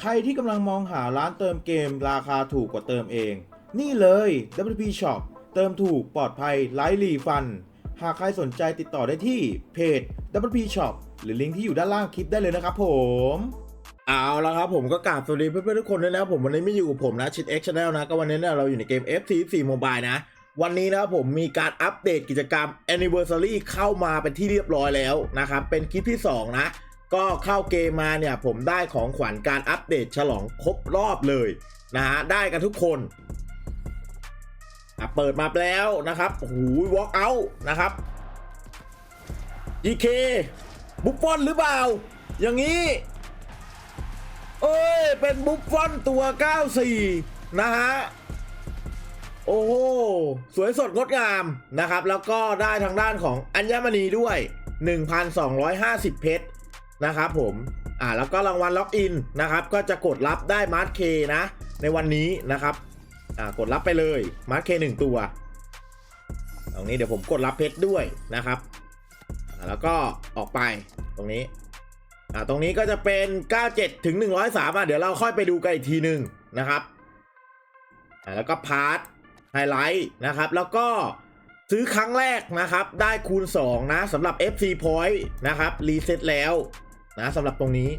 ใครที่กำลังมองหาร้านเติมเกมราคาถูกกว่าเติมเอง นี่เลย WP Shop เติมถูกปลอดภัยไร้รีฟัน หากใครสนใจติดต่อได้ที่เพจ WP Shop หรือลิงก์ที่อยู่ด้านล่างคลิปได้เลยนะครับผมเอาละครับผมก็กราบสวัสดีเพื่อนๆทุกคนด้วยนะผมวันนี้ไม่อยู่กับผมนะชิด X Channel นะก็วันนี้เนี่ยเราอยู่ในเกม FC4 Mobile นะ วันนี้นะครับผมมีการอัปเดตกิจกรรม Anniversary เข้ามาเป็นที่เรียบร้อยแล้วนะครับ เป็นคลิปที่ 2 นะ ก็เข้าเกมมาเนี่ยผมได้ของขวัญการอัปเดตฉลองครบรอบเลยนะฮะได้กันทุกคนอะเปิดมาแล้วนะครับโอ้โห walk out นะครับ GK บุฟฟอนหรือเปล่า อย่างนี้ เอ้ย เป็นบุฟฟอนตัว 94 นะฮะ โอ้โห สวยสดงดงามนะครับ แล้วก็ได้ทางด้านของอัญมณีด้วย 1,250 เพชร นะครับผมอ่าแล้วก็รางวัลล็อกอินนะครับ ก็จะกดรับได้มาร์ทเคนะ ในวันนี้นะครับอ่ากดรับไปเลยมาร์ทเคหนึ่งตัวตรงนี้เดี๋ยวผมกดรับเพชรด้วยนะครับอ่าแล้วก็ออกไปตรงนี้อ่าตรงนี้ก็จะเป็น 97 ถึง 103อะเดี๋ยวเราค่อยไปดูกันอีกทีหนึ่งนะครับอ่าแล้วก็พาร์ทไฮไลท์นะครับ แล้วก็ซื้อครั้งแรกนะครับ ได้คูณ 2 นะสำหรับ FC Point นะครับ รีเซ็ตแล้ว นะสำหรับตรงนี้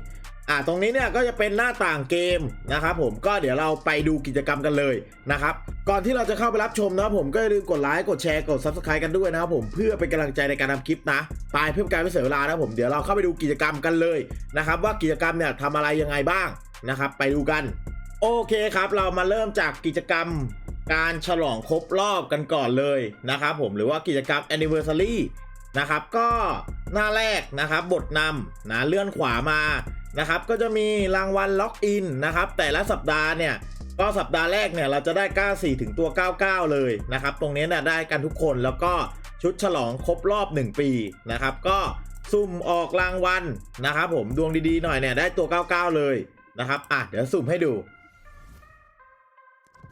อ่าตรงนี้เนี่ยก็จะเป็นหน้าต่างเกมนะครับผมก็เดี๋ยวเราไปดูกิจกรรมกันเลยนะครับก่อนที่เราจะเข้าไปรับชมนะครับผมก็อย่าลืมกดไลค์กดแชร์กด Subscribe กันด้วยนะครับผมเพื่อเป็นกำลังใจในการทำคลิปนะไปเพื่อการไม่เสียเวลานะครับผมเดี๋ยวเราเข้าไปดูกิจกรรมกันเลยนะครับว่ากิจกรรมเนี่ยทำอะไรยังไงบ้างนะครับไปดูกัน โอเคครับเรามาเริ่มจากกิจกรรมการฉลองครบรอบกันก่อนเลยนะครับผมหรือว่ากิจกรรม anniversary นะครับ ก็หน้าแรกนะครับบทนำนะเลื่อนขวามานะครับ ก็จะมีรางวัลล็อกอินนะครับ แต่ละสัปดาห์เนี่ยก็สัปดาห์แรกเนี่ยเราจะได้ 94 ถึงตัว 99 เลยนะครับ ตรงนี้เนี่ยได้กันทุกคนแล้วก็ชุดฉลองครบรอบ 1 ปีนะครับ ก็สุ่มออกรางวัลนะครับผมดวงดีๆหน่อยเนี่ยได้ตัว 99 เลยนะครับอะเดี๋ยวสุ่มให้ดู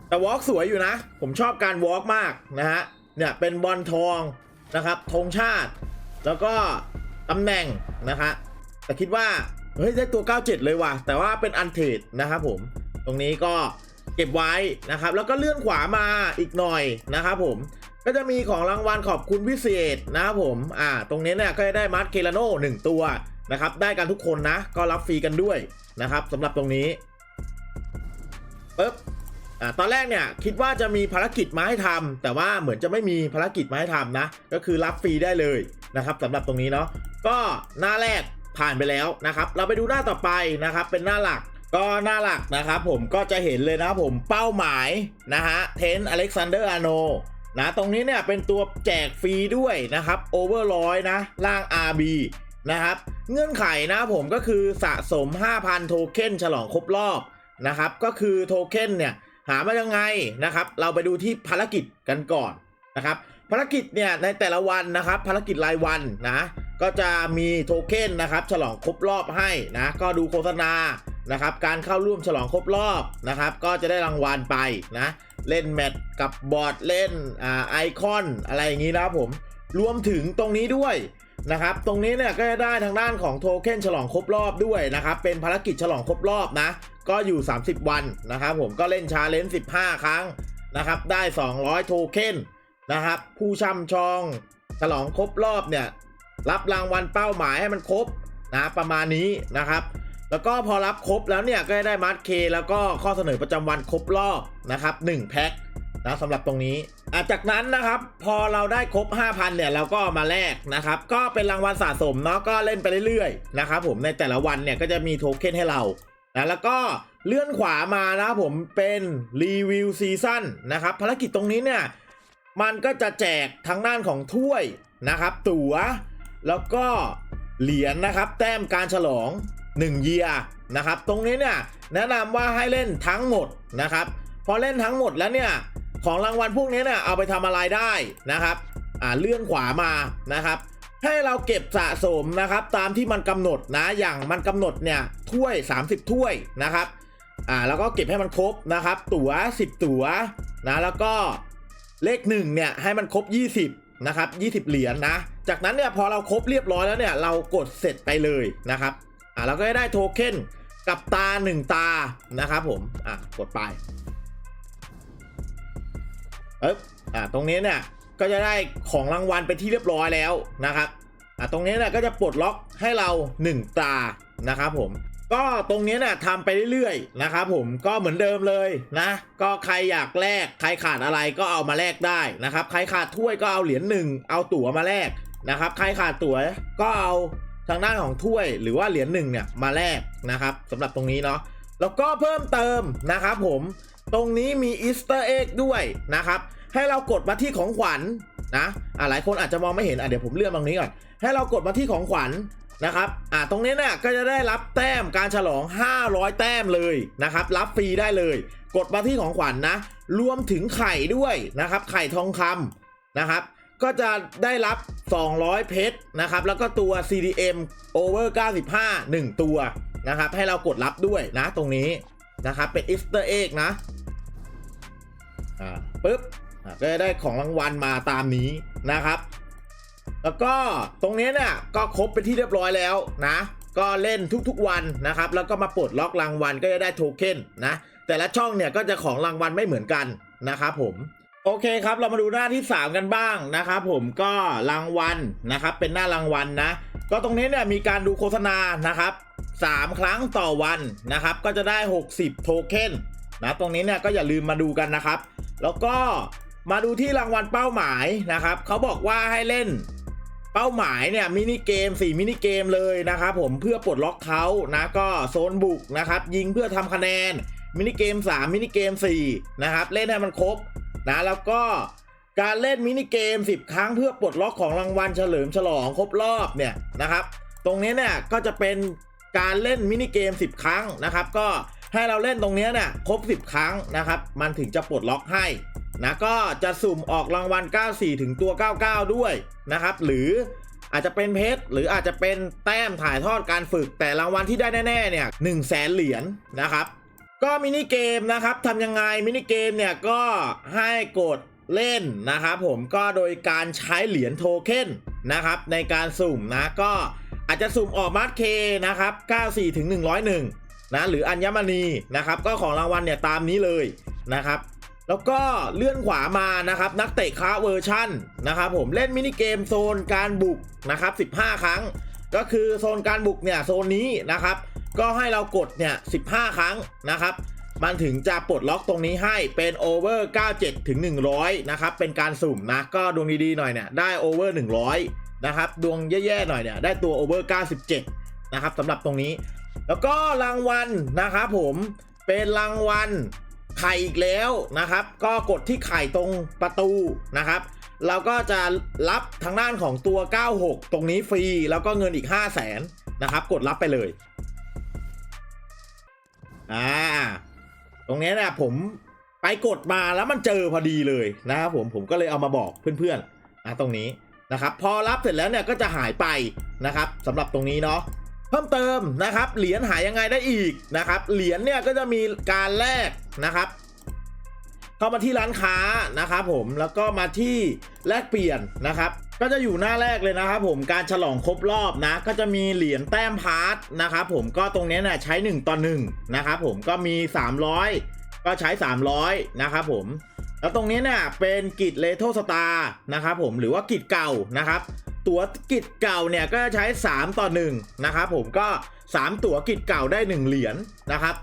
แต่วอล์กสวยอยู่นะ ผมชอบการวอล์กมากนะฮะเนี่ยเป็นบอลทอง นะครับธงชาติ แล้วก็ตำแหน่งนะฮะแต่คิดว่า เฮ้ย ได้ตัว 97 เลยว่ะ แต่ว่าเป็นอันเทรดนะครับผม ตรงนี้ก็เก็บไว้นะครับ แล้วก็เลื่อนขวามาอีกหน่อยนะครับผม ก็จะมีของรางวัลขอบคุณพิเศษนะครับผม อ่า ตรงนี้เนี่ยก็จะได้มาร์ทเคลาโน่หนึ่งตัวนะครับ ได้กันทุกคนนะ ก็รับฟรีกันด้วยนะครับสำหรับตรงนี้ปึ๊บ อ่าตอนแรกเนี่ยคิดว่าจะมีภารกิจมาให้ทำแต่ว่าเหมือนจะไม่มีภารกิจมาให้ทำนะ ก็คือรับฟรีได้เลยนะครับสำหรับตรงนี้เนาะก็หน้าแรกผ่านไปแล้วนะครับ เราไปดูหน้าต่อไปนะครับเป็นหน้าหลักก็หน้าหลักนะครับผมก็จะเห็นเลยนะผมเป้าหมายนะฮะเทนอเล็กซานเดอร์อาโนนะตรงนี้เนี่ยเป็นตัวแจกฟรีด้วยนะครับโอเวอร์ร้อยนะล่าง RB นะครับเงื่อนไขนะผมก็คือสะสม 5,000 โทเค็นฉลองครบรอบนะครับก็คือโทเค็นเนี่ย หามายังไงนะครับ เราไปดูที่ภารกิจกันก่อนนะครับ ภารกิจเนี่ยในแต่ละวันนะครับ ภารกิจรายวันนะก็จะมีโทเค็นนะครับ ฉลองครบรอบให้นะก็ดูโฆษณานะครับ การเข้าร่วมฉลองครบรอบนะครับ ก็จะได้รางวัลไปนะเล่นแมตช์กับบอร์ดเล่นอไอคอนอะไรอย่างนี้นะครับผมรวมถึงตรงนี้ด้วย นะครับตรงนี้เนี่ยก็จะได้ทางด้านของโทเค็นฉลองครบรอบด้วยนะครับเป็นภารกิจฉลองครบรอบนะ ก็อยู่ 30 วันนะครับผมก็เล่นชาเลนจ์15 ครั้งนะครับได้ 200 โทเค็นนะครับผู้ช่ำชอง ฉลองครบรอบเนี่ยรับรางวัลเป้าหมายให้มันครบนะประมาณนี้นะครับ แล้วก็พอรับครบแล้วเนี่ยก็จะได้มาร์เคแล้วก็ข้อเสนอประจำวันครบรอบนะครับ1แพ็คนะสำหรับตรงนี้ อะจากนั้นนะครับ พอเราได้ครบ 5,000 เนี่ย เราก็มาแลกนะครับ ก็เป็นรางวัลสะสมเนาะก็เล่นไปเรื่อยๆนะครับผมในแต่ละวันเนี่ยก็จะมีโทเค็นให้เรานะแล้วก็เลื่อนขวามานะครับผมเป็นรีวิวซีซั่นนะครับภารกิจตรงนี้เนี่ย มันก็จะแจกทางด้านของถ้วยนะครับ ตั๋วแล้วก็เหรียญนะครับ แต้มการฉลอง1เยียนะครับ ตรงนี้เนี่ยแนะนำว่าให้เล่นทั้งหมดนะครับ พอเล่นทั้งหมดแล้วเนี่ย ของรางวัลพวกนี้เนี่ยเอาไปทำอะไรได้นะครับอ่าเลื่อนขวามานะครับ ให้เราเก็บสะสมนะครับ ตามที่มันกำหนดนะอย่างมันกำหนดเนี่ยถ้วย 30 ถ้วยนะครับอ่าแล้วก็เก็บให้มันครบนะครับ ตั๋ว 10 ตั๋วนะแล้วก็เลข1เนี่ยให้มันครบ 20นะครับ20 เหรียญนะจากนั้นเนี่ยพอเราครบเรียบร้อยแล้วเนี่ยเรากดเสร็จไปเลยนะครับอ่าเราก็จะได้โทเค็นกับตาหนึ่งตานะครับผมอะกดไป เอ๊บอะตรงนี้เนี่ยก็จะได้ของรางวัลเป็นที่เรียบร้อยแล้วนะครับอะตรงนี้เนี่ยก็จะปลดล็อกให้เราหนึ่งตานะครับผมก็ตรงนี้เนี่ยทำไปเรื่อยๆนะครับผมก็เหมือนเดิมเลยนะ ก็ใครอยากแลกใครขาดอะไรก็เอามาแลกได้นะครับ ใครขาดถ้วยก็เอาเหรียญหนึ่งเอาตั๋วมาแลกนะครับ ใครขาดตั๋วก็เอาทางด้านของถ้วยหรือว่าเหรียญหนึ่งเนี่ยมาแลกนะครับสำหรับตรงนี้เนาะแล้วก็เพิ่มเติมนะครับผม ตรงนี้มีอีสเตอร์เอ็กด้วยนะครับ ให้เรากดมาที่ของขวัญนะอ่าหลายคนอาจจะมองไม่เห็นอะเดี๋ยวผมเลื่อนตรงนี้ก่อน ให้เรากดมาที่ของขวัญนะครับ อ่าตรงนี้เนี่ยก็จะได้รับแต้มการฉลอง 500 แต้มเลยนะครับ รับฟรีได้เลย กดมาที่ของขวัญนะรวมถึงไข่ด้วยนะครับ ไข่ทองคำนะครับ ก็จะได้รับ 200 เพชรนะครับ แล้วก็ตัว CDM over 95 1 ตัวนะครับ ให้เรากดรับด้วยนะตรงนี้นะครับ เป็น Easter egg นะ อ่าปึ๊บอะก็จะได้ของรางวัลมาตามนี้นะครับ แล้วก็ตรงนี้เนี่ยก็ครบไปนที่เรียบร้อยแล้วนะ ก็เล่นทุกๆวันนะครับ แล้วก็มาปลดล็อกรางวัลก็จะได้โทเค็นนะ แต่ละช่องเนี่ยก็จะของรางวัลไม่เหมือนกันนะครับผมโอเคครับเรามาดูหน้าที่ 3 กันบ้างนะครับผมก็รางวัลนะครับเป็นหน้ารางวัลนะ ก็ตรงนี้เนี่ยมีการดูโฆษณานะครับ 3 ครั้งต่อวันนะครับ ก็จะได้ 60 โทเค็นนะตรงนี้เนี่ยก็อย่าลืมมาดูกันนะครับ แล้วก็มาดูที่รางวัลเป้าหมายนะครับเขาบอกว่าให้เล่นเป้าหมายเนี่ยมินิเกม 4 มินิเกมเลยนะครับผมเพื่อปลดล็อกเขานะก็โซนบุกนะครับยิงเพื่อทำคะแนนมินิเกม 3 มินิเกม 4 นะครับเล่นให้มันครบนะแล้วก็การเล่นมินิเกม 10 ครั้งเพื่อปลดล็อกของรางวัลเฉลิมฉลองครบรอบเนี่ยนะครับตรงนี้เนี่ยก็จะเป็นการเล่นมินิเกม 10 ครั้งนะครับ ก็ ให้เราเล่นตรงนี้เนี่ยครบ 10 ครั้งนะครับ มันถึงจะปลดล็อกให้นะก็จะสุ่มออกรางวัล 94 ถึงตัว 99 ด้วยนะครับ หรืออาจจะเป็นเพชรหรืออาจจะเป็นแต้มถ่ายทอดการฝึกแต่รางวัลที่ได้แน่ๆเนี่ย1 0 0 0 0แสนเหรียญนะครับ ก็มินิเกมนะครับทำยังไงมินิเกมเนี่ยก็ให้กดเล่นนะครับผมก็โดยการใช้เหรียญโทเค็นนะครับในการสุ่มนะก็อาจจะสุ่มออกมาร์เคนะครับ 94ถึง101 นะหรืออัญมณีนะครับ ก็ของรางวัลเนี่ยตามนี้เลยนะครับ แล้วก็เลื่อนขวามานะครับ นักเตะค้าเวอร์ชั่นนะครับ ผมเล่นมินิเกมโซนการบุกนะครับ 15 ครั้ง ก็คือโซนการบุกเนี่ยโซนนี้นะครับ ก็ให้เรากดเนี่ย15 ครั้งนะครับมันถึงจะปลดล็อกตรงนี้ให้เป็นโอเวอร์ 97 ถึง 100 นะครับ เป็นการสุ่มนะ ก็ดวงดีๆหน่อยเนี่ยได้โอเวอร์ 100 นะครับ ดวงแย่ๆหน่อยเนี่ยได้ตัวโอเวอร์ 97 นะครับสำหรับตรงนี้ แล้วก็รางวัลนะครับผมเป็นรางวัลไข่อีกแล้วนะครับ ก็กดที่ไข่ตรงประตูนะครับ เราก็จะรับทางด้านของตัว 96 ตรงนี้ฟรี แล้วก็เงินอีก 5 0 0แสนนะครับ กดรับไปเลย อ่า ตรงนี้เนี่ยผมไปกดมาแล้วมันเจอพอดีเลยนะครับผมผมก็เลยเอามาบอกเพื่อนๆนะตรงนี้นะครับ พอรับเสร็จแล้วเนี่ยก็จะหายไปนะครับสำหรับตรงนี้เนาะ พิ่มเติมนะครับ เหรียญหายยังไงได้อีกนะครับ เหรียญเนี่ยก็จะมีการแลกนะครับ เข้ามาที่ร้านค้านะครับผมแล้วก็มาที่แลกเปลี่ยนนะครับ ก็จะอยู่หน้าแรกเลยนะครับ ผมการฉลองครบรอบนะ ก็จะมีเหรียญแต้มพาร์ทนะครับผมก็ตรงนี้เนี่ยใช้ 1 ต่อ1นะครับผมก็มี 300 ก็ใช้ 300นะครับผมแล้วตรงนี้เนี่ยเป็นกิจเลโทสตาร์นะครับผมหรือว่ากิจเก่านะครับ ตั๋วกิจเก่าเนี่ยก็ใช้ 3 ต่อ 1 นะครับผมก็ 3 ตั๋วกิจเก่าได้ 1 เหรียญนะครับ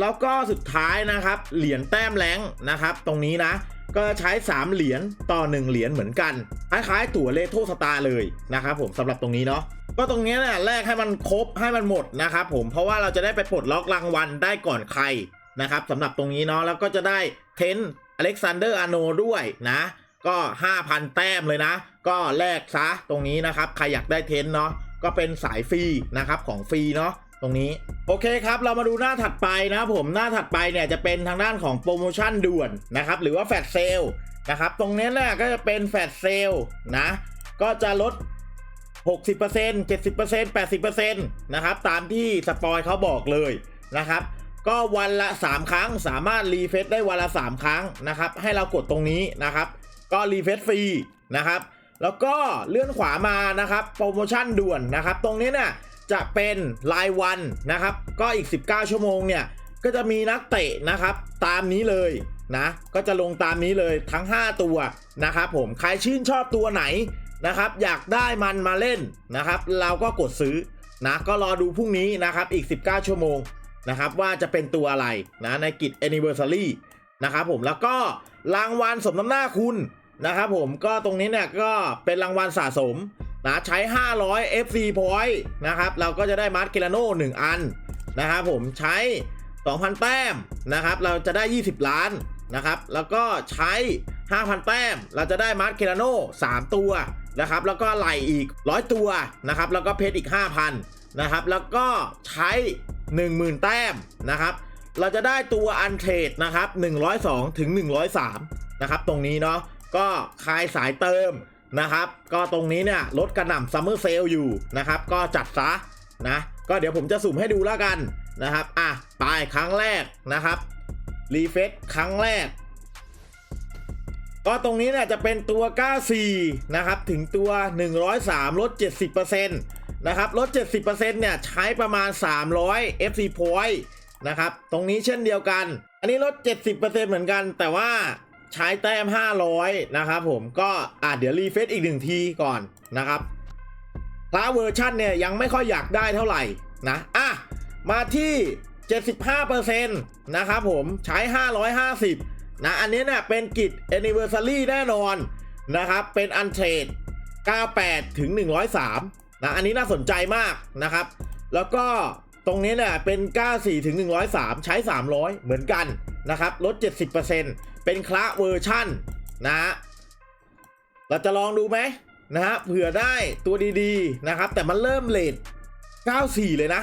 แล้วก็สุดท้ายนะครับเหรียญแต้มแรงนะครับ ตรงนี้นะก็ใช้ 3 เหรียญต่อ 1 เหรียญเหมือนกัน คล้ายๆ ตั๋วเลโทสตาร์เลยนะครับผมสำหรับตรงนี้เนาะก็ตรงนี้เนี่ยแลกให้มันครบให้มันหมดนะครับผมเพราะว่าเราจะได้ไปปลดล็อกรางวัลได้ก่อนใครนะครับสำหรับตรงนี้เนาะแล้วก็จะได้เทนอเล็กซานเดอร์อาโนด้วยนะ ก็ 5,000 แต้มเลยนะ ก็แลกซะตรงนี้นะครับ ใครอยากได้เทนเนาะก็เป็นสายฟรีนะครับของฟรีเนาะตรงนี้โอเคครับเรามาดูหน้าถัดไปนะผมหน้าถัดไปเนี่ยจะเป็นทางด้านของโปรโมชั่นด่วนนะครับหรือว่าแฟลชเซลนะครับตรงนี้เนี่ยก็จะเป็นแฟลชเซลนะก็จะลด 60% 70% 80%นะครับตามที่สปอยเขาบอกเลยนะครับก็วันละ 3 ครั้งสามารถรีเฟซได้วันละ 3 ครั้งนะครับให้เรากดตรงนี้นะครับ ก็รีเฟซฟรีนะครับ แล้วก็เลื่อนขวามานะครับโปรโมชั่นด่วนนะครับ ตรงนี้เนี่ยจะเป็นรายวันนะครับ ก็อีก 19 ชั่วโมงเนี่ยก็จะมีนักเตะนะครับ ตามนี้เลยนะ ก็จะลงตามนี้เลยทั้ง 5 ตัวนะครับผมใครชื่นชอบตัวไหนนะครับ อยากได้มันมาเล่นนะครับ เราก็กดซื้อนะก็รอดูพรุ่งนี้นะครับอีก 19 ชั่วโมงนะครับว่าจะเป็นตัวอะไรนะในกิจ anniversary นะครับผมแล้วก็รางวัลสมน้ำหน้าคุณ นะครับผมก็ตรงนี้เนี่ยก็เป็นรางวัลสะสมนะใช้ 500 FC point นะครับ เราก็จะได้มาร์คเคลาโน่1อันนะครับผมใช้ 2,000 แต้มนะครับ เราจะได้ 20 ล้านนะครับ แล้วก็ใช้ 5,000 แต้ม เราจะได้มาร์คเคลาโน่3ตัวนะครับ แล้วก็ไหลอีก 100 ตัวนะครับ แล้วก็เพชรอีก 5,000นะครับ แล้วก็ใช้ 10,000 แต้มนะครับ เราจะได้ตัวอันเทรดนะครับ 102 ถึง 103 นะครับ ตรงนี้เนาะ ก็คลายสายเติมนะครับ ก็ตรงนี้เนี่ยลดกระหน่ำซัมเมอร์เซลอยู่นะครับ ก็จัดซะนะ ก็เดี๋ยวผมจะสุ่มให้ดูแล้วกันนะครับ อะไปครั้งแรกนะครับรีเฟซครั้งแรก ก็ตรงนี้เนี่ยจะเป็นตัว 94 นะครับ ถึงตัว 103 ลด 70%นะครับลด 70%เนี่ยใช้ประมาณ 300 FC point นะครับ ตรงนี้เช่นเดียวกัน อันนี้ลด 70%เหมือนกัน แต่ว่า ใช้แต้ม 500 นะครับผมก็อะเดี๋ยวรีเฟซอีกหนึ่งทีก่อนนะครับพระเวอร์ชันเนี่ยยังไม่ค่อยอยากได้เท่าไหร่นะอะมาที่ 75%นะครับผมใช้ 550 นะ อันนี้เนี่ยเป็นกิจ anniversary แน่นอนนะครับ เป็นอันเทรด98 ถึง 103 นะ อันนี้น่าสนใจมากนะครับ แล้วก็ตรงนี้เนี่ยเป็น 94 ถึง 103 ใช้ 300 เหมือนกัน นะครับลด 70%เป็นคละเวอร์ชั่นนะฮะเราจะลองดูไหมนะฮะเผื่อได้ตัวดีๆนะครับ แต่มันเริ่มเลท94 เลยนะ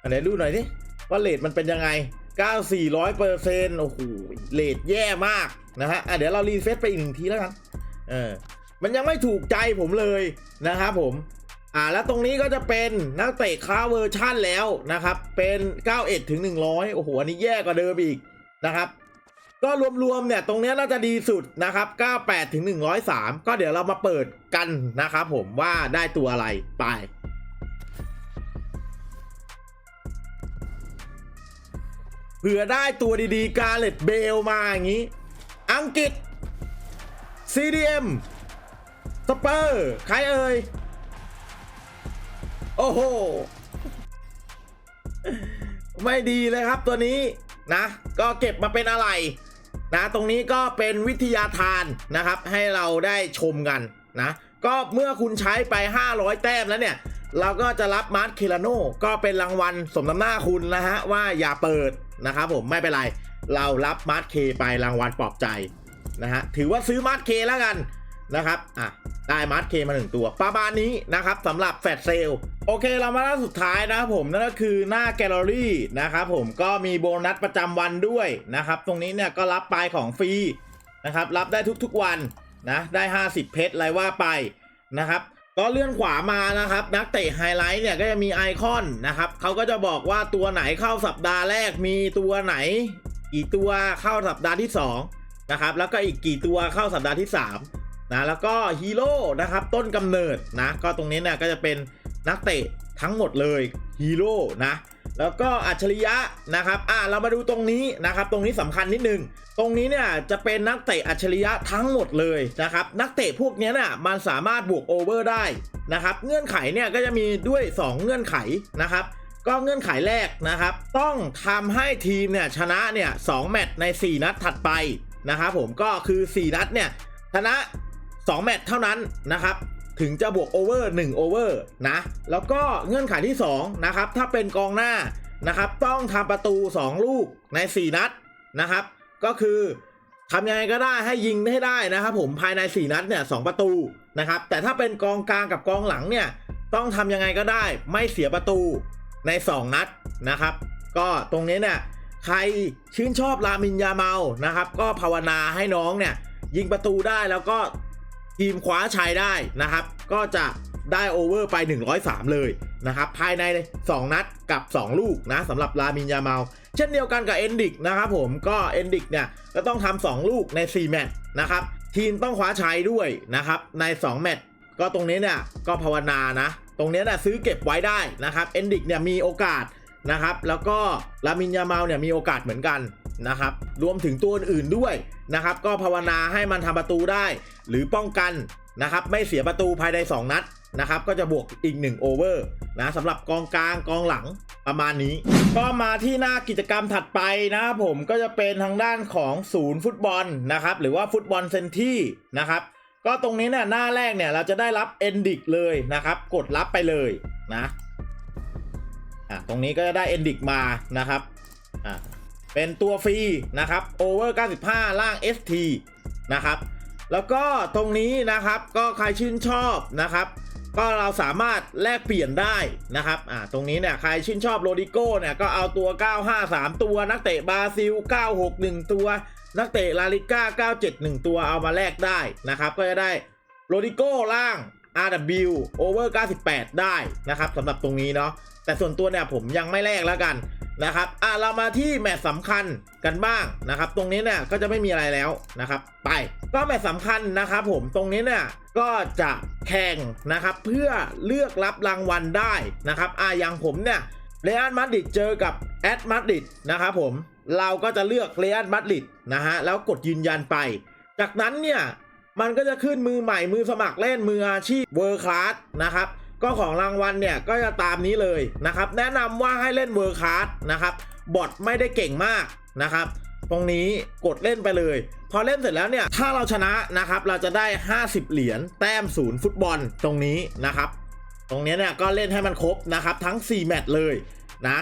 อันไหนดูหน่อยสิว่าเลทมันเป็นยังไง 94ร้อยเปอร์เซ็นต์โอ้โหเลทแย่มากนะฮะอะเดี๋ยวเรารีเฟซไปอีกหนึ่งทีแล้วกันเออมันยังไม่ถูกใจผมเลยนะครับผมอ่าแล้วตรงนี้ก็จะเป็นนักเตะค้าเวอร์ชั่นแล้วนะครับ เป็น 91ถึง100 โอ้โห อันนี้แย่กว่าเดิมอีก นะครับ ก็รวมๆเนี่ยตรงนี้น่าจะดีสุดนะครับ 98 ถึง 103 ก็เดี๋ยวเรามาเปิดกันนะครับผมว่าได้ตัวอะไรไปเผื่อได้ตัวดีๆ กาเลตเบลมาอย่างนี้ อังกฤษ CDM สเปอร์ใครเอ่ย โอ้โห ไม่ดีเลยครับตัวนี้นะ ก็เก็บมาเป็นอะไรนะตรงนี้ก็เป็นวิทยาทานนะครับ ให้เราได้ชมกันนะ ก็เมื่อคุณใช้ไป 500 แต้มแล้วเนี่ย เราก็จะรับมาร์คเคลาโนก็เป็นรางวัลสมน้ำหน้าคุณนะฮะ ว่าอย่าเปิดนะครับผมไม่เป็นไร เรารับมาร์คเคไปรางวัลปลอบใจนะฮะ ถือว่าซื้อมาร์คเคแล้วกัน นะครับ อะ ได้มาร์คเคมาหนึ่งตัว ประมาณนี้นะครับสำหรับแฟดเซลโอเคเรามาหน้าสุดท้ายนะครับผมนั่นก็คือหน้าแกลเลอรี่นะครับผมก็มีโบนัสประจำวันด้วยนะครับ ตรงนี้เนี่ยก็รับไปของฟรีนะครับ รับได้ทุกๆวันนะได้ 50 เพชรอะไรว่าไปนะครับก็เลื่อนขวามานะครับ นักเตะไฮไลท์เนี่ยก็จะมีไอคอนนะครับเขาก็จะบอกว่าตัวไหนเข้าสัปดาห์แรกมีตัวไหน กี่ตัวเข้าสัปดาห์ที่2นะครับแล้วก็อีกกี่ตัวเข้าสัปดาห์ที่ 3 นะแล้วก็ฮีโร่นะครับต้นกำเนิดนะก็ตรงนี้เนี่ยก็จะเป็นนักเตะทั้งหมดเลยฮีโร่นะแล้วก็อัจฉริยะนะครับอ่าเรามาดูตรงนี้นะครับตรงนี้สำคัญนิดนึง ตรงนี้เนี่ยจะเป็นนักเตะอัจฉริยะทั้งหมดเลยนะครับนักเตะพวกเนี้ยน่ะมันสามารถบวกโอเวอร์ได้นะครับเงื่อนไขเนี่ยก็จะมีด้วย 2 เงื่อนไขนะครับก็เงื่อนไขแรกนะครับ ต้องทำให้ทีมเนี่ยชนะเนี่ยสแมตช์ใน 4 นัดถัดไปนะครับผมก็คือ 4 นัดเนี่ยชนะ 2 แมตช์เท่านั้นนะครับ ถึงจะบวกโอเวอร์1โอเวอร์นะ แล้วก็เงื่อนไขที่2นะครับถ้าเป็นกองหน้านะครับ ต้องทำประตู 2 ลูกใน 4 นัดนะครับ ก็คือทำยังไงก็ได้ให้ยิงให้ได้นะครับผมภายใน 4 นัดเนี่ยสประตูนะครับ แต่ถ้าเป็นกองกลางกับกองหลังเนี่ยต้องทำยังไงก็ได้ไม่เสียประตูใน 2 นัดนะครับ ก็ตรงนี้เนี่ยใครชื่นชอบลามินยาเมานะครับ ก็ภาวนาให้น้องเนี่ยยิงประตูได้แล้วก็ ทีมคว้าชัยได้นะครับ ก็จะได้โอเวอร์ไป 103 เลยนะครับ ภายใน 2 นัดกับ 2 ลูกนะสำหรับลามินยาเมา เช่นเดียวกันกับเอนดิกนะครับผมก็เอนดิกเนี่ยก็ต้องทำ2ลูกใน 4 แมตช์นะครับ ทีมต้องคว้าชัยด้วยนะครับ ใน 2 แมตช์ก็ตรงนี้เนี่ยก็ภาวนานะ ตรงนี้ยนะซื้อเก็บไว้ได้นะครับเอนดิกเนี่ยมีโอกาสนะครับ แล้วก็ลามินยามาลเนี่ยมีโอกาสเหมือนกัน นะครับรวมถึงตัวอื่นๆด้วยนะครับ ก็ภาวนาให้มันทำประตูได้ หรือป้องกันนะครับไม่เสียประตูภายใน 2 นัดนะครับก็จะบวกอีก1โอเวอร์นะสำหรับกองกลางกองหลังประมาณนี้ ก็มาที่หน้ากิจกรรมถัดไปนะครับผมก็จะเป็นทางด้านของศูนย์ฟุตบอลนะครับหรือว่าฟุตบอลเซนที่นะครับก็ตรงนี้เนี่ยหน้าแรกเนี่ยเราจะได้รับเอนดิกเลยนะครับ กดรับไปเลยนะอะตรงนี้ก็จะได้เอนดิกมานะครับอะ เป็นตัวฟรีนะครับโอเวอร์95 ล่าง ST นะครับ แล้วก็ตรงนี้นะครับก็ใครชื่นชอบนะครับ ก็เราสามารถแลกเปลี่ยนได้นะครับอ่าตรงนี้เนี่ยใครชื่นชอบโรดิโก้เนี่ยก็เอาตัว 953 ตัวนักเตะบราซิล 961 ตัวนักเตะลาลิก้า 971 ตัวเอามาแลกได้นะครับ ก็จะได้โรดิโก้ล่าง RW over 98 ได้นะครับสำหรับตรงนี้เนาะแต่ส่วนตัวเนี่ยผมยังไม่แลกแล้วกัน นะครับอะเรามาที่แมตช์สำคัญกันบ้างนะครับ ตรงนี้เนี่ยก็จะไม่มีอะไรแล้วนะครับ ไปก็แมตช์สำคัญนะครับผมตรงนี้เนี่ยก็จะแข่งนะครับ เพื่อเลือกรับรางวัลได้นะครับอะอย่างผมเนี่ยเรอัลมาดริดเจอกับแอตมาดริดนะครับผมเราก็จะเลือกเรอัลมาดริดนะฮะแล้วกดยืนยันไป จากนั้นเนี่ยมันก็จะขึ้นมือใหม่มือสมัครเล่นมืออาชีพเวอร์คลาสนะครับ ก็ของรางวัลเนี่ยก็จะตามนี้เลยนะครับ แนะนำว่าให้เล่นเวอร์คลาสนะครับบอทไม่ได้เก่งมากนะครับ ตรงนี้กดเล่นไปเลย พอเล่นเสร็จแล้วเนี่ย ถ้าเราชนะนะครับ เราจะได้ 50 เหรียญแต้มศูนย์ฟุตบอลตรงนี้นะครับ ตรงนี้เนี่ยก็เล่นให้มันครบนะครับ ทั้ง 4 แมตช์เลยนะ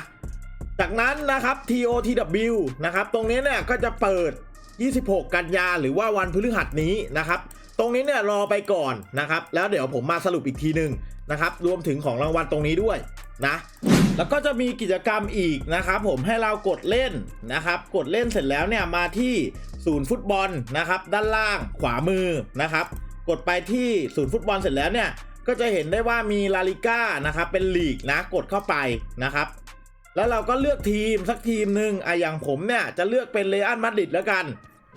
จากนั้นนะครับ TOTW นะครับ ตรงนี้เนี่ยก็จะเปิด 26 กันยาหรือว่าวันพฤหัสนี้นะครับ ตรงนี้เนี่ยรอไปก่อนนะครับ แล้วเดี๋ยวผมมาสรุปอีกทีหนึ่ง นะครับรวมถึงของรางวัลตรงนี้ด้วยนะแล้วก็จะมีกิจกรรมอีกนะครับ ผมให้เรากดเล่นนะครับ กดเล่นเสร็จแล้วเนี่ยมาที่ศูนย์ฟุตบอลนะครับ ด้านล่างขวามือนะครับ กดไปที่ศูนย์ฟุตบอลเสร็จแล้วเนี่ยก็จะเห็นได้ว่ามีลาลิก้านะครับเป็นลีกนะกดเข้าไปนะครับ แล้วเราก็เลือกทีมสักทีมหนึ่งอะอย่างผมเนี่ยจะเลือกเป็นเรอัลมาดริดแล้วกัน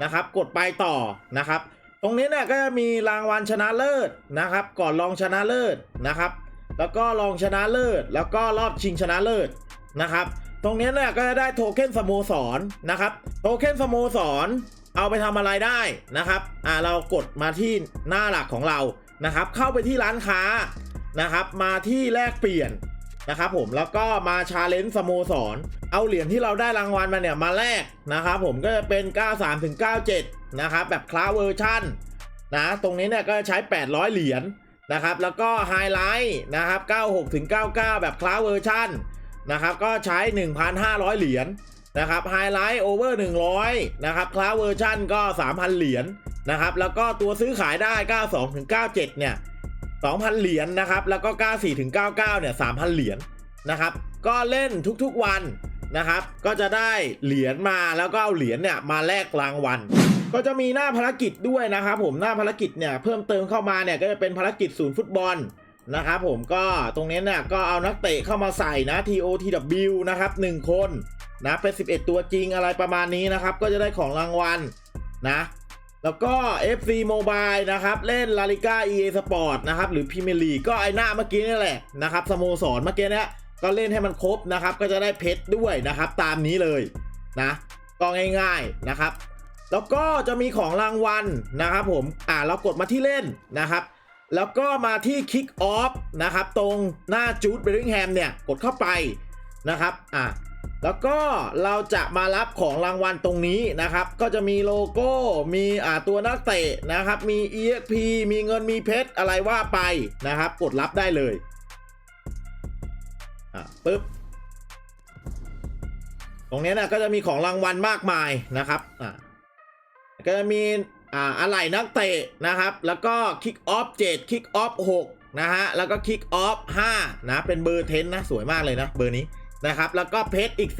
นะครับ กดไปต่อนะครับ ตรงนี้เนี่ยก็จะมีรางวัลชนะเลิศนะครับ ก่อนรองชนะเลิศนะครับ แล้วก็รองชนะเลิศ แล้วก็รอบชิงชนะเลิศนะครับ ตรงนี้เนี่ยก็จะได้โทเค็นสโมสรนะครับ โทเค็นสโมสรเอาไปทำอะไรได้นะครับ อ่าเรากดมาที่หน้าหลักของเรานะครับ เข้าไปที่ร้านค้านะครับ มาที่แลกเปลี่ยนนะครับผมแล้วก็มาชาเลนจ์สโมสร เอาเหรียญที่เราได้รางวัลมาเนี่ยมาแลกนะครับผมก็จะเป็น 93ถึง97 นะครับแบบคลาสเวอร์ชันนะตรงนี้เนี่ยก็ใช้ 800 เหรียญนะครับแล้วก็ไฮไลท์นะครับ96ถึง99 แบบคลาสเวอร์ชันนะครับก็ใช้ 1,500 เหรียญนะครับไฮไลท์โอเวอร์100นะครับคลาสเวอร์ชันก็ 3,000 เหรียญนะครับแล้วก็ตัวซื้อขายได้ 92ถึง97 เนี่ย 2,000 เหรียญนะครับแล้วก็ 94ถึง99 เนี่ย 3,000 เหรียญนะครับก็เล่นทุกๆวันนะครับ ก็จะได้เหรียญมาแล้วก็เอาเหรียญเนี่ยมาแลกรางวัล ก็จะมีหน้าภารกิจด้วยนะครับผมหน้าภารกิจเนี่ยเพิ่มเติมเข้ามาเนี่ยก็จะเป็นภารกิจศูนย์ฟุตบอลนะครับผมก็ตรงนี้เนี่ยก็เอานักเตะเข้ามาใส่นะ TOTW นะครับ1คนนะเป็น 11 ตัวจริงอะไรประมาณนี้นะครับ ก็จะได้ของรางวัลนะ แล้วก็ FC Mobile นะครับ เล่น La Liga EA Sport นะครับ หรือ Premier League ก็ไอหน้าเมื่อกี้นี่แหละนะครับสโมสรเมื่อกี้เนี้ยก็เล่นให้มันครบนะครับ ก็จะได้เพชรด้วยนะครับ ตามนี้เลยนะก็ง่ายๆนะครับ แล้วก็จะมีของรางวัลนะครับผม อ่าเรากดมาที่เล่นนะครับ แล้วก็มาที่ Kick Off นะครับ ตรงหน้าจูดเบลลิงแฮมเนี่ย กดเข้าไปนะครับ อ่าแล้วก็เราจะมารับของรางวัลตรงนี้นะครับ ก็จะมีโลโก้ มีอ่าตัวนักเตะนะครับ มี EXP มีเงิน มีเพชรอะไรว่าไปนะครับ กดรับได้เลย อ่าปึ๊บ ตรงนี้นะก็จะมีของรางวัลมากมายนะครับ อ่า ก็จะมีอ่าอะไหล่นักเตะนะครับ แล้วก็ Kick Off 7 Kick Off 6นะฮะ แล้วก็ Kick Off 5นะ เป็นเบอร์เทนนะ สวยมากเลยนะ เบอร์นี้นะครับ แล้วก็เพชรอีก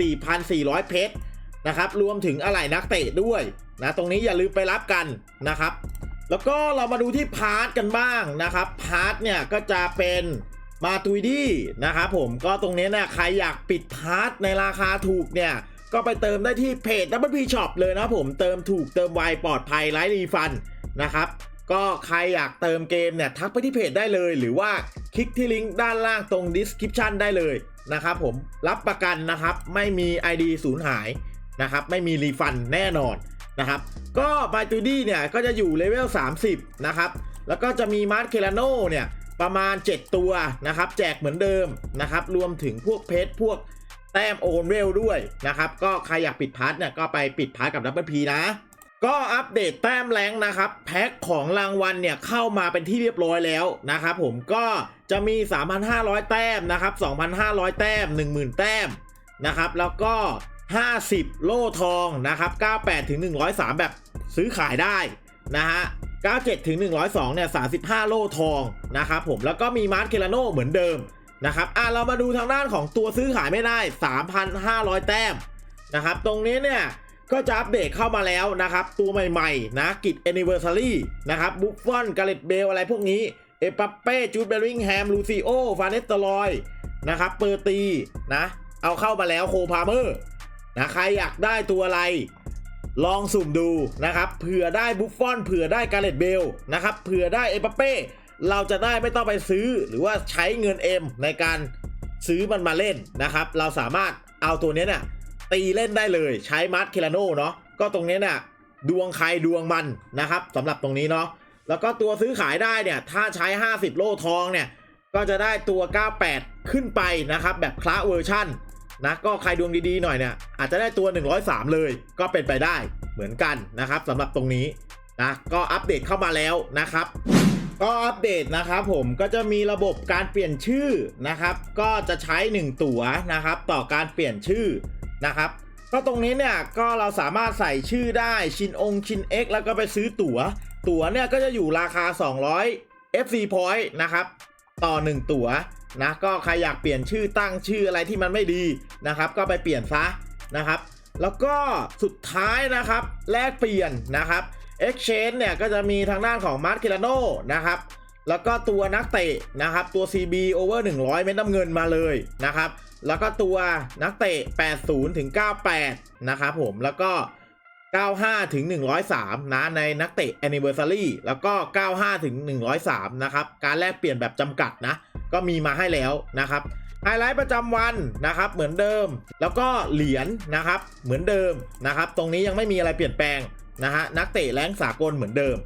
4,400 เพชรนะครับ รวมถึงอะไหล่นักเตะด้วยนะ ตรงนี้อย่าลืมไปรับกันนะครับ แล้วก็เรามาดูที่พาร์ทกันบ้างนะครับ พาร์ทเนี่ยก็จะเป็นมาตุยดี้นะครับผม ก็ตรงนี้เนี่ยใครอยากปิดพาร์ทในราคาถูกเนี่ย ก็ไปเติมได้ที่เพจ w p Shop เลยนะผมเติมถูกเติมไวปลอดภัยไร้รีฟันนะครับก็ใครอยากเติมเกมเนี่ยทักไปที่เพจได้เลย หรือว่าคลิกที่ลิงก์ด้านล่างตรง description ได้เลยนะครับผมรับประกันนะครับไม่มี ID สูญหายนะครับไม่มีรีฟันแน่นอนนะครับก็ My t o d y เนี่ยก็จะอยู่เลเวล 30 นะครับ แล้วก็จะมีมาร์ k เคลาโนเนี่ยประมาณ 7 ตัวนะครับ แจกเหมือนเดิมนะครับ รวมถึงพวกเพชรพวก แต้มโอนเวลด้วยนะครับ ก็ใครอยากปิดพาร์ทเนี่ยก็ไปปิดพาร์ทกับดับเบิลพีนะ ก็อัปเดตแต้มแรงนะครับ แพ็คของรางวัลเนี่ยเข้ามาเป็นที่เรียบร้อยแล้วนะครับผมก็จะมี 3,500 แต้มนะครับ 2,500 แต้ม 10,000 แต้มนะครับ แล้วก็ 50 โล่ทองนะครับ 98ถึง103 แบบซื้อขายได้นะฮะ97ถึง102เนี่ย35 โล่ทองนะครับผมแล้วก็มีมาร์ k เคลาโนเหมือนเดิม นะครับอะเรามาดูทางด้านของตัวซื้อขายไม่ได้ 3,500 แต้มนะครับ ตรงนี้เนี่ยก็จะอัปเดตเข้ามาแล้วนะครับ ตัวใหม่ๆ นะกิจ Anniversary นะครับบุฟฟอนกาเลตเบลอะไรพวกนี้ เอปัปเป้จูดเบลลิงแฮม ลูซิโอ ฟาเนสตลอยนะครับเปอร์ตีนะ เอาเข้ามาแล้วโคพาเมอร์นะใครอยากได้ตัวอะไร ลองสุ่มดูนะครับเผื่อได้บุฟฟอนเผื่อได้กาเลตเบลนะครับเผื่อได้เอปัปเป้ เราจะได้ไม่ต้องไปซื้อหรือว่าใช้เงินเอ็มในการซื้อมันมาเล่นนะครับ เราสามารถเอาตัวนี้เนี่ยตีเล่นได้เลยใช้มาร์ k เคลาโนเนาะก็ตรงนี้เนี่ยดวงใครดวงมันนะครับสำหรับตรงนี้เนาะแล้วก็ตัวซื้อขายได้เนี่ยถ้าใช้ 50 โล่ทองเนี่ยก็จะได้ตัว 98 ขึ้นไปนะครับแบบคลาสเวอร์ชันนะก็ใครดวงดีๆหน่อยเนี่ยอาจจะได้ตัว 103 เลยก็เป็นไปได้เหมือนกันนะครับสำหรับตรงนี้นะก็อัปเดตเข้ามาแล้วนะครับ ก็อัปเดตนะครับผมก็จะมีระบบการเปลี่ยนชื่อนะครับ ก็จะใช้ 1 ตั๋วนะครับ ต่อการเปลี่ยนชื่อนะครับ ก็ตรงนี้เนี่ยก็เราสามารถใส่ชื่อได้ชินองชิน X แล้วก็ไปซื้อตั๋ว ตั๋วเนี่ยก็จะอยู่ราคา 200 FC point นะครับต่อ 1 ตั๋วนะก็ใครอยากเปลี่ยนชื่อตั้งชื่ออะไรที่มันไม่ดีนะครับ ก็ไปเปลี่ยนซะนะครับ แล้วก็สุดท้ายนะครับแลกเปลี่ยนนะครับ Exchange เนี่ยก็จะมีทางด้านของมาร์ k เคลาโนนะครับ แล้วก็ตัวนักเตะนะครับ ตัว CB over 100 เม็ดน้ำเงินมาเลยนะครับ แล้วก็ตัวนักเตะ 80 ถึง 98 นะครับผม แล้วก็ 95 ถึง 103 นะ ในนักเตะ Anniversary แล้วก็ 95 ถึง 103 นะครับ การแลกเปลี่ยนแบบจำกัดนะ ก็มีมาให้แล้วนะครับไฮไลท์ประจำวันนะครับเหมือนเดิม แล้วก็เหรียญนะครับเหมือนเดิมนะครับ ตรงนี้ยังไม่มีอะไรเปลี่ยนแปลง นะฮะนักเตะแรงสากลเหมือนเดิม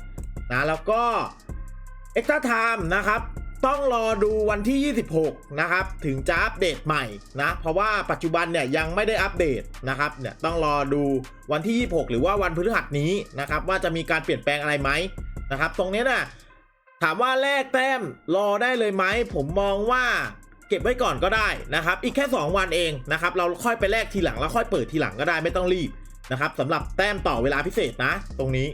นะแล้วก็เอ็กซ์ต i ไทม์นะครับต้องรอดูวันที่ 26 นะครับ ถึงจะอัปเดตใหม่นะ เพราะว่าปัจจุบันเนี่ยยังไม่ได้อัปเดตนะครับเนี่ยต้องรอดูวันที่ 26 หรือว่าวันพฤหัสนี้นะครับ ว่าจะมีการเปลี่ยนแปลงอะไรไหมนะครับ ตรงนี้น่ะถามว่าแลกแต้มรอได้เลยไหมผมมองว่าเก็บไว้ก่อนก็ได้นะครับ อีกแค่ 2 วันเองนะครับ เราค่อยไปแลกทีหลังแล้วค่อยเปิดทีหลังก็ได้ไม่ต้องรีบ นะครับสำหรับแต้มต่อเวลาพิเศษนะ ตรงนี้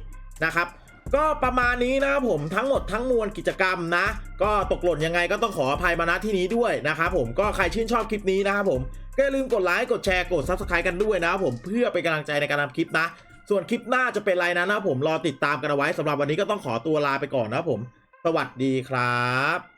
นะครับ ก็ประมาณนี้นะครับผมทั้งหมดทั้งมวลกิจกรรมนะ ก็ตกหล่นยังไงก็ต้องขออภัยมาณที่นี้ด้วยนะครับผมก็ใครชื่นชอบคลิปนี้นะครับผมก็อย่าลืมกดไลค์กดแชร์กด subscribe กันด้วยนะครับผมเพื่อเป็นกำลังใจในการทำคลิปนะ ส่วนคลิปหน้าจะเป็นอะไรนะนะครับผมรอติดตามกันเอาไว้สำหรับวันนี้ก็ต้องขอตัวลาไปก่อนนะครับผม สวัสดีครับ